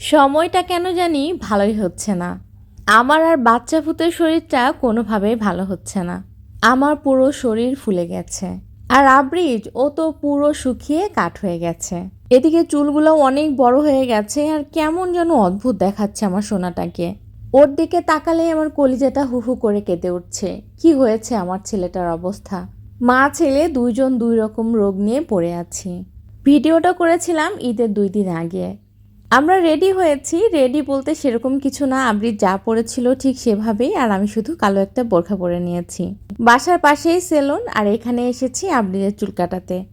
সময়টা কেন জানি ভালোই হচ্ছে না। আমার আর বাচ্চা ভূতের শরীরটা কোনোভাবেই ভালো হচ্ছে না। আমার পুরো শরীর ফুলে গেছে। আর আব্রিজ ও তো পুরো শুকিয়ে কাঠ হয়ে গেছে। এদিকে চুলগুলো অনেক বড় হয়ে গেছে আর কেমন যেন অদ্ভুত দেখাচ্ছে আমার সোনাটাকে। ওর দিকে তাকালে আমার কলিজাটা হু হু করে কেঁদে উঠছে। কি হয়েছে আমার ছেলেটার অবস্থা? মা ছেলে দুইজন দুই রকম রোগ নিয়ে পড়ে আছি। ভিডিওটা করেছিলাম ঈদের দুই দিন আগে। আমরা রেডি হয়েছি। রেডি বলতে সেরকম কিছু না। আবৃত যা পড়েছিল ঠিক সেভাবেই। আর আমি শুধু কালো একটা বোরখা পরে নিয়েছি। বাসার পাশেই সেলুন। আর এখানে এসেছি আবৃতের চুল কাটাতে।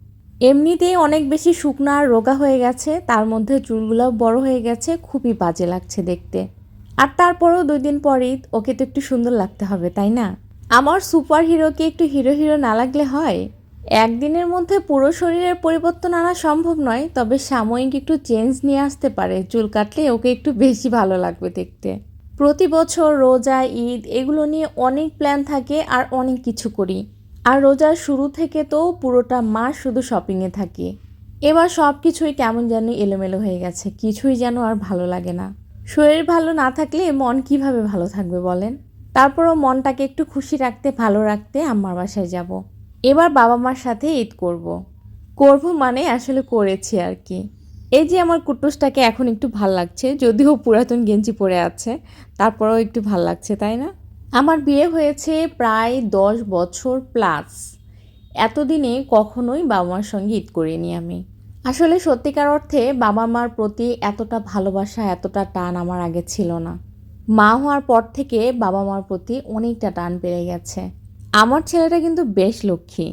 এমনিতেই অনেক বেশি শুকনো আর রোগা হয়ে গেছে। তার মধ্যে চুলগুলো বড় হয়ে গেছে। খুবই বাজে লাগছে দেখতে। আর তারপরেও দুই দিন পরেই ওকে তো একটু সুন্দর লাগতে হবে, তাই না? আমার সুপার হিরোকে একটু হিরো হিরো না লাগলে হয়? একদিনের মধ্যে পুরো শরীরের পরিবর্তন আনা সম্ভব নয়, তবে সাময়িক একটু চেঞ্জ নিয়ে আসতে পারে। চুল কাটলে ওকে একটু বেশি ভালো লাগবে দেখতে। প্রতি বছর রোজা, ঈদ এগুলো নিয়ে অনেক প্ল্যান থাকে আর অনেক কিছু করি। আর রোজার শুরু থেকে তো পুরোটা মাস শুধু শপিংয়ে থাকি। এবার সব কিছুই কেমন যেন এলোমেলো হয়ে গেছে, কিছুই যেন আর ভালো লাগে না। শরীর ভালো না থাকলে মন কীভাবে ভালো থাকবে বলেন? তারপরও মনটাকে একটু খুশি রাখতে, ভালো রাখতে আমার বাসায় যাব। এবার বাবা মার সাথে ঈদ করব। করব মানে আসলে করেছি আর কি। এই যে আমার কুটুসটাকে এখন একটু ভালো লাগছে, যদিও পুরাতন গেঞ্জি পরে আছে, তারপরেও একটু ভালো লাগছে, তাই না? আমার বিয়ে হয়েছে প্রায় দশ বছর প্লাস এতদিনে কখনোই বাবা মার সঙ্গে ঈদ করিনি আমি। আসলে সত্যিকার অর্থে বাবা মার প্রতি এতটা ভালোবাসা, এতটা টান আমার আগে ছিল না। মা হওয়ার পর থেকে বাবা মার প্রতি অনেকটা টান বেড়ে গেছে। আমার ছেলেটা কিন্তু বেশ লক্ষ্মী।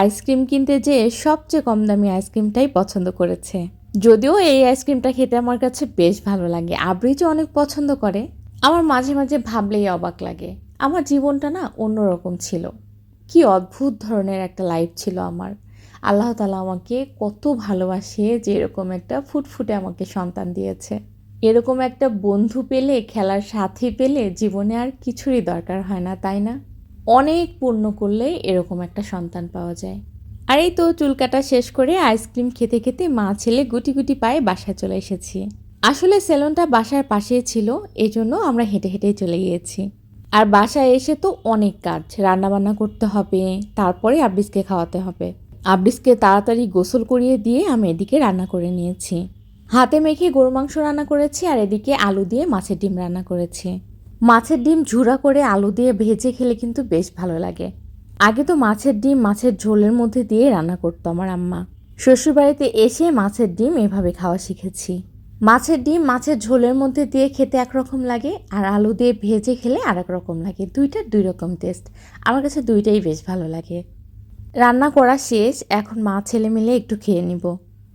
আইসক্রিম কিনতে যেয়ে সবচেয়ে কম দামি আইসক্রিমটাই পছন্দ করেছে। যদিও এই আইসক্রিমটা খেতে আমার কাছে বেশ ভালো লাগে আবৃজও অনেক পছন্দ করে। আমার মাঝে মাঝে ভাবলেই অবাক লাগে, আমার জীবনটা না অন্যরকম ছিল। কি অদ্ভুত ধরনের একটা লাইফ ছিল আমার। আল্লাহ তালা আমাকে কত ভালোবাসে যে এরকম একটা ফুটফুটে আমাকে সন্তান দিয়েছে। এরকম একটা বন্ধু পেলে, খেলার সাথী পেলে জীবনে আর কিছুরই দরকার হয় না, তাই না? অনেক পূর্ণ করলেই এরকম একটা সন্তান পাওয়া যায়। আর এই তো চুল কাটা শেষ করে আইসক্রিম খেতে খেতে মা ছেলে গুটি গুটি পায়ে বাসায় চলে এসেছি। আসলে সেলুনটা বাসার পাশেই ছিল এই জন্য আমরা হেঁটে হেঁটে চলে গিয়েছি। আর বাসায় এসে তো অনেক কাজ, রান্নাবান্না করতে হবে, তারপরে আবলিসকে খাওয়াতে হবে। আবলিসকে তাড়াতাড়ি গোসল করিয়ে দিয়ে আমি এদিকে রান্না করে নিয়েছি। হাতে মেখে গরু মাংস রান্না করেছি আর এদিকে আলু দিয়ে মাছের ডিম রান্না করেছি। মাছের ডিম ঝুরা করে আলু দিয়ে ভেজে খেলে কিন্তু বেশ ভালো লাগে। আগে তো মাছের ডিম মাছের ঝোলের মধ্যে দিয়ে রান্না করতো আমার আম্মা। শ্বশুরবাড়িতে এসে মাছের ডিম এভাবে খাওয়া শিখেছি। মাছের ডিম মাছের ঝোলের মধ্যে দিয়ে খেতে একরকম লাগে আর আলু দিয়ে ভেজে খেলে আর এক রকম লাগে। দুইটার দুই রকম টেস্ট আমার কাছে দুইটাই বেশ ভালো লাগে। রান্না করা শেষ, এখন মা ছেলে মিলে একটু খেয়ে নিব।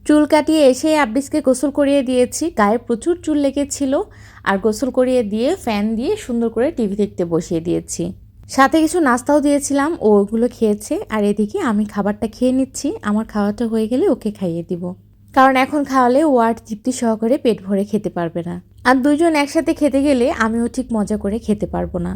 চুল কাটিয়ে এসে আব্বিসকে গোসল করিয়ে দিয়েছি। গায়ে প্রচুর চুল লেগেছিল আর গোসল করিয়ে দিয়ে ফ্যান দিয়ে সুন্দর করে টিভি দেখতে বসিয়ে দিয়েছি। সাথে কিছু নাস্তাও দিয়েছিলাম, ও ওগুলো খেয়েছে আর এদিকে আমি খাবারটা খেয়ে নিচ্ছি। আমার খাওয়াটা হয়ে গেলে ওকে খাইয়ে দিব। কারণ এখন খাওয়ালে ও আর তৃপ্তি সহকারে পেট ভরে খেতে পারবে না। আর দুজন একসাথে খেতে গেলে আমিও ঠিক মজা করে খেতে পারব না।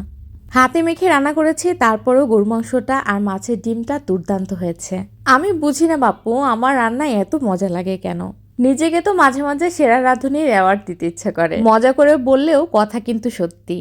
হাতে মেখে রান্না করেছি, তারপরেও গরু মাংসটা আর মাছের ডিমটা দুর্দান্ত হয়েছে। আমি বুঝি না বাপু, আমার রান্না এত মজা লাগে কেন? নিজেকে তো মাঝে মাঝে সেরা রাঁধুনির অ্যাওয়ার্ড দিতে ইচ্ছে করে। মজা করে বললেও কথা কিন্তু সত্যি।